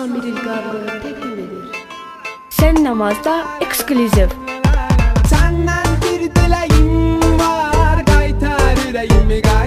tamirgarlığı tekniğidir. Sen namazda ekskluziv. Senden bir dileğim var, kaytar yüreğimi kaytar.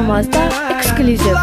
Ramazda eksklyziv.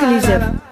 Exclusive